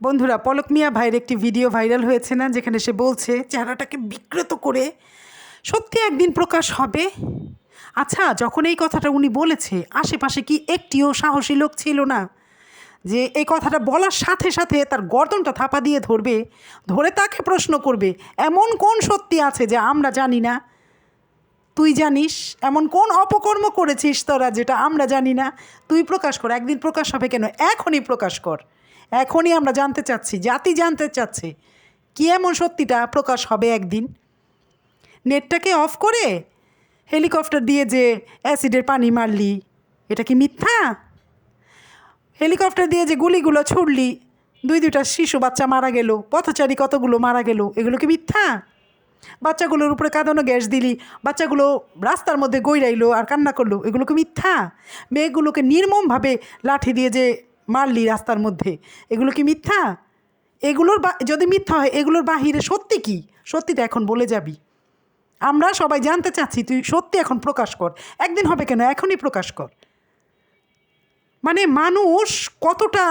বন্ধুরা, পলক মিয়া ভাইয়ের একটি ভিডিও ভাইরাল হয়েছে না, যেখানে সে বলছে, চেহারাটাকে বিকৃত করে সত্যি একদিন প্রকাশ হবে? আচ্ছা যখন এই কথাটা উনি বলেছে, আশেপাশে কি একটিও সাহসী লোক ছিল না? যে এই কথাটা বলার সাথে সাথে তার গর্দনটা থাপা দিয়ে ধরবে, ধরে তাকে প্রশ্ন করবে, এমন কোন সত্যি আছে যে আমরা জানি না? তুই জানিস এমন কোন অপকর্ম করেছিস তোরা যেটা আমরা জানি না? তুই প্রকাশ কর, একদিন প্রকাশ হবে কেন? এখনই প্রকাশ কর। এখনই আমরা জানতে চাচ্ছি, জাতি জানতে চাচ্ছে কি এমন সত্যিটা প্রকাশ হবে একদিন। নেটটাকে অফ করে হেলিকপ্টার দিয়ে যে অ্যাসিডের পানি মারলি, এটা কি মিথ্যা? হেলিকপ্টার দিয়ে যে গুলিগুলো ছুড়লি, দুই দুইটা শিশু বাচ্চা মারা গেল, পথচারী কতগুলো মারা গেল, এগুলো কি মিথ্যা? বাচ্চাগুলোর উপরে কাঁদানো গ্যাস দিলি, বাচ্চাগুলো রাস্তার মধ্যে গৈরাইলো আর কান্না করল, এগুলো কি মিথ্যা? মেয়েগুলোকে নির্মমভাবে লাঠি দিয়ে যে মারলি রাস্তার মধ্যে, এগুলো কি মিথ্যা? এগুলোর যদি মিথ্যা হয়, এগুলোর বাহিরে সত্যি কি? সত্যিটা এখন বলে যাবি। আমরা সবাই জানতে চাচ্ছি, তুই সত্যি এখন প্রকাশ কর। একদিন হবে কেন? এখনই প্রকাশ কর। মানে মানুষ কতটা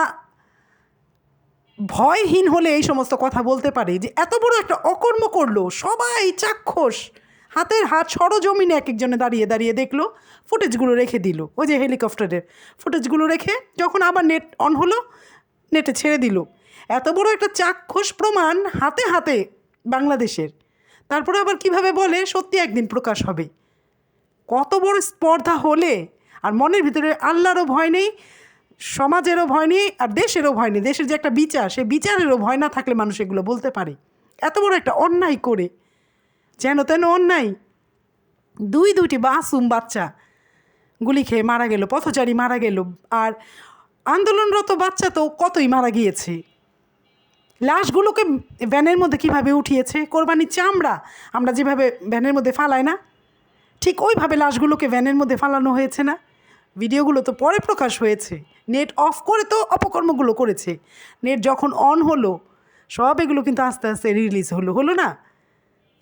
ভয়হীন হলে এই সমস্ত কথা বলতে পারে যে এত বড় একটা অকর্ম করল, সবাই চাক্ষুষ। হাতের হাত সরজমিনে এক একজনে দাঁড়িয়ে দাঁড়িয়ে দেখল, ফুটেজগুলো রেখে দিল, ওই যে হেলিকপ্টারের ফুটেজগুলো রেখে যখন আবার নেট অন হলো, নেটে ছেড়ে দিল। এত বড় একটা চাক্ষুষ প্রমাণ হাতে হাতে বাংলাদেশের। তারপরে আবার কীভাবে বলে, সত্যি একদিন প্রকাশ হবে। কত বড় স্পর্ধা হলে, আর মনের ভিতরে আল্লাহরও ভয় নেই সমাজেরও ভয় নেই আর দেশেরও ভয় নেই। দেশের যে একটা বিচার সে বিচারেরও ভয় না থাকলে মানুষ এগুলো বলতে পারে। এত বড় একটা অন্যায় করে, যেন তেন অন্যায়। দুই দুইটি বাসুম বাচ্চা গুলি খেয়ে মারা গেল, পথচারী মারা গেল, আর আন্দোলনরত বাচ্চা তো কতই মারা গিয়েছে। লাশগুলোকে ভ্যানের মধ্যে কীভাবে উঠিয়েছে? কোরবানির চামড়া আমরা যেভাবে ভ্যানের মধ্যে ফালাই না, ঠিক ওইভাবে লাশগুলোকে ভ্যানের মধ্যে ফালানো হয়েছে না? ভিডিওগুলো তো পরে প্রকাশ হয়েছে। নেট অফ করে তো অপকর্মগুলো করেছে। নেট যখন অন হলো, সব এগুলো কিন্তু আস্তে আস্তে রিলিজ হলো হলো না?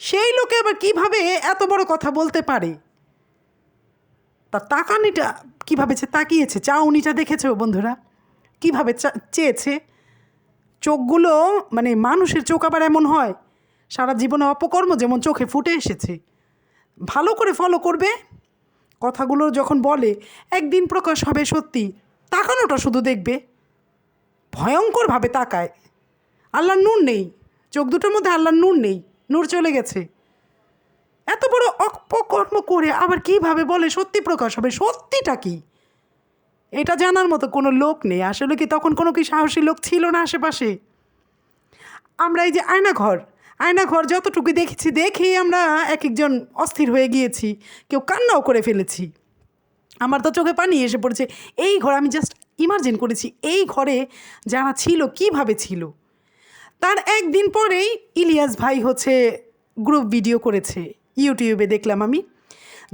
সেই লোকে আবার কীভাবে এত বড় কথা বলতে পারে? তার তাকানিটা কীভাবে তাকিয়েছে? চাউনিটা দেখেছে বন্ধুরা? কীভাবে চেয়েছে? চোখগুলো মানে মানুষের চোখ আবার এমন হয়, সারা জীবনে অপকর্ম যেমন চোখে ফুটে এসেছে। ভালো করে ফলো করবে? কথাগুলো যখন বলে, একদিন প্রকাশ হবে সত্যি, তাকানোটা শুধু দেখবে। ভয়ঙ্করভাবে তাকায়। আল্লাহর নূর নেই। চোখ দুটোর মধ্যে আল্লাহর নূর নেই। নূর চলে গেছে। এত বড় অপকর্ম করে আবার কীভাবে বলে সত্যি প্রকাশ হবে? সত্যিটা কি? এটা জানার মতো কোনো লোক নেই। আসলে কি তখন কোনো কি সাহসী লোক ছিল না আশেপাশে? আমরা এই যে আয়নাঘর আয়নাঘর যতটুকু দেখেছি, দেখেই আমরা এক একজন অস্থির হয়ে গিয়েছি। কেউ কান্নাও করে ফেলেছি। আমার তো চোখে পানি এসে পড়েছে। এই ঘর আমি জাস্ট ইমার্জিন করেছি, এই ঘরে যারা ছিল, কীভাবে ছিল? তার একদিন পরেই ইলিয়াস ভাই হচ্ছে গ্রুপ ভিডিও করেছে ইউটিউবে দেখলাম আমি।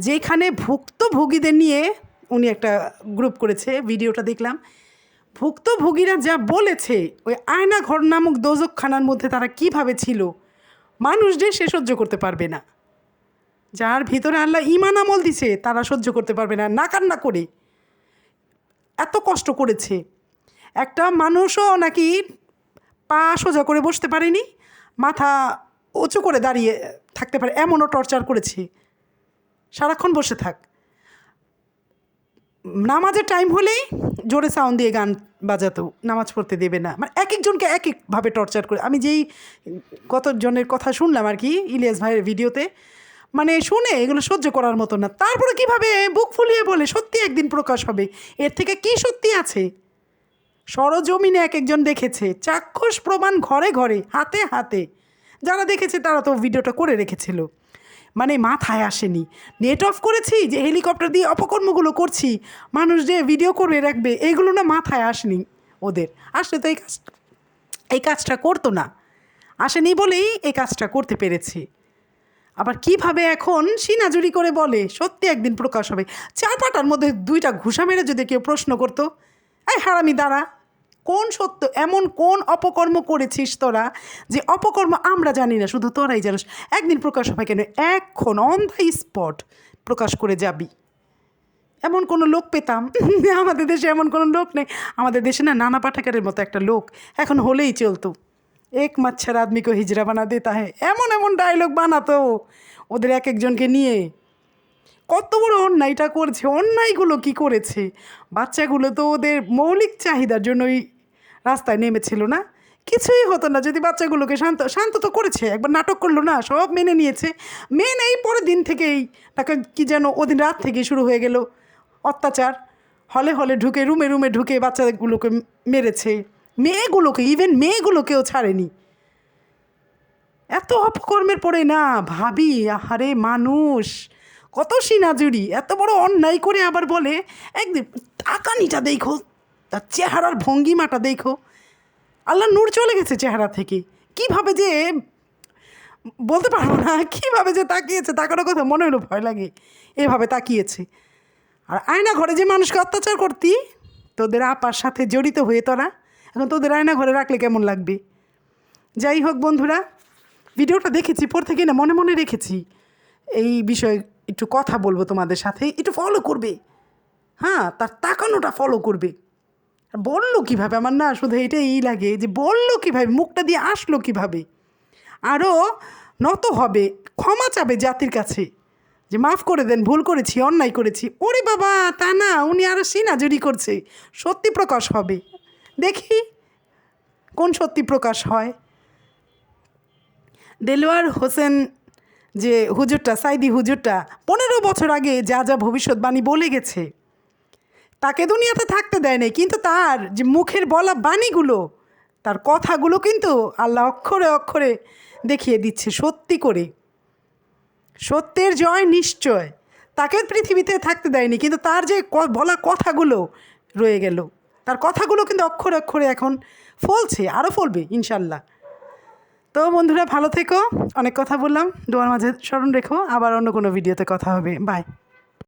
যেখানে ভুক্তভোগীদের নিয়ে উনি একটা গ্রুপ করেছে ভিডিওটা দেখলাম। ভুক্তভোগীরা যা বলেছে, ওই আয়না ঘর নামক দোজকখানার মধ্যে তারা কীভাবে ছিল? মানুষদের সে সহ্য করতে পারবে না। যার ভিতরে আল্লাহ ইমান আমল দিছে, তারা সহ্য করতে পারবে না না কান্না করে। এত কষ্ট করেছে। একটা মানুষও নাকি পা সোজা করে বসতে পারেনি, মাথা উঁচু করে দাঁড়িয়ে থাকতে পারে, এমনও টর্চার করেছে। সারাক্ষণ বসে থাক। নামাজের টাইম হলেই জোরে সাউন্ড দিয়ে গান বাজাতো, নামাজ পড়তে দেবে না। মানে এক একজনকে এক একভাবে টর্চার করে। আমি যেই কতজনের কথা শুনলাম আর কি, ইলিয়াস ভাইয়ের ভিডিওতে মানে শুনে এগুলো সহ্য করার মতো না। তারপরে কীভাবে বুক ফুলিয়ে বলে, সত্যি একদিন প্রকাশ হবে? এর থেকে কি সত্যি আছে? সরজমিনে এক একজন দেখেছে, চাক্ষুষ প্রমাণ ঘরে ঘরে, হাতে হাতে। যারা দেখেছে তারা তো ভিডিওটা করে রেখেছিল। মানে মাথায় আসেনি। নেট অফ করেছি যে হেলিকপ্টার দিয়ে অপকর্মগুলো করছি। মানুষ যে ভিডিও করে রাখবে, এগুলো না মাথায় আসেনি ওদের। আসলে তো এই কাজ, এই কাজটা করতো না। আসেনি বলেই এই কাজটা করতে পেরেছি। আবার কীভাবে এখন সিনাজুরি করে বলে, সত্যি একদিন প্রকাশ হবে। চার পাটার মধ্যে দুইটা ঘুষা মেরে যদি কেউ প্রশ্ন করতো, এই হারামি, দাঁড়া। কোন সত্য, এমন কোন অপকর্ম করেছিস তোরা যে অপকর্ম আমরা জানি না, শুধু তোরাই জানিস। একদিন প্রকাশ হবে কেন? এখন অন দ্য স্পট প্রকাশ করে যাবি। এমন কোনো লোক পেতাম, আমাদের দেশে এমন কোনো লোক নেই। আমাদের দেশে না, নানা পাঠাকারের মতো একটা লোক। এখন হলেই চলতো। এক মাচ্ছার আদমি কো হিজরা বানা দেতা হ্যাঁ এমন এমন ডায়লগ বানাতো ওদের এক একজনকে নিয়ে। কত বড় অন্যায়টা করছে, অন্যায়গুলো কি করেছে? বাচ্চাগুলো তো ওদের মৌলিক চাহিদার জন্যই রাস্তায় নেমেছিল না? কিছুই হতো না। যদি বাচ্চাগুলোকে শান্ত শান্ত তো করেছে, একবার নাটক করল না, সব মেনে নিয়েছে। মেনেই পরের দিন থেকেই তাকে কি যেন ওদিন রাত থেকেই শুরু হয়ে গেল। অত্যাচার। হলে হলে ঢুকে, রুমে রুমে ঢুকে বাচ্চাগুলোকে মেরেছে। মেয়েগুলোকে ইভেন মেয়েগুলোকেও ছাড়েনি। এত অপকর্মের পরে না, ভাবি, আহারে মানুষ, কত সিনাজুরি এত বড় অন্যায় করে আবার বলে, একদিন তাকানিটা দেখো তার চেহারার ভঙ্গিমাটা দেখো। আল্লাহ নূর চলে গেছে চেহারা থেকে। কীভাবে যে, বলতে পারব না, কীভাবে যে তাকিয়েছে, তাকানোর কথা মনে হলো, ভয় লাগে। এভাবে তাকিয়েছে। আর আয়না ঘরে যে মানুষকে অত্যাচার করতি, তোদের আপার সাথে জড়িত হয়ে তোরা, এখন তোদের আয়না ঘরে রাখলে কেমন লাগবে? যাই হোক বন্ধুরা, ভিডিওটা দেখেছি পর থেকে না মনে মনে রেখেছি। এই বিষয়ে একটু কথা বলব তোমাদের সাথে, একটু ফলো করবে। হ্যাঁ তার তাকানোটা ফলো করবে। আর বলল কীভাবে? আমার না শুধু এটাই লাগে যে বলল কীভাবে? মুখটা দিয়ে আসলো কীভাবে? আরও নত হবে, ক্ষমা চাবে জাতির কাছে। যে মাফ করে দেন, ভুল করেছি, অন্যায় করেছি। ওরে বাবা, তা না, উনি আরও সিনাজুরি করছে। সত্যি প্রকাশ হবে। দেখি কোন সত্যি প্রকাশ হয়। দেলোয়ার হোসেন যে হুজুরটা, সাইদি হুজুরটা, পনেরো বছর আগে যা যা ভবিষ্যৎবাণী বলে গেছে। তাকে দুনিয়াতে থাকতে দেয় নাই, কিন্তু তার যে মুখের বলা বাণীগুলো, তার কথাগুলো কিন্তু আল্লাহ অক্ষরে অক্ষরে দেখিয়ে দিচ্ছে সত্যি করে। সত্যের জয় নিশ্চয়। তাকে পৃথিবীতে থাকতে দেয়নি, কিন্তু তার যে বলা কথাগুলো রয়ে গেল, তার কথাগুলো কিন্তু অক্ষরে অক্ষরে এখন ফলছে আরও ফলবে ইনশাল্লাহ তো বন্ধুরা, ভালো থেকো। অনেক কথা বললাম। দোয়ার মাঝে স্মরণ রেখো। আবার অন্য কোনো ভিডিওতে কথা হবে। বাই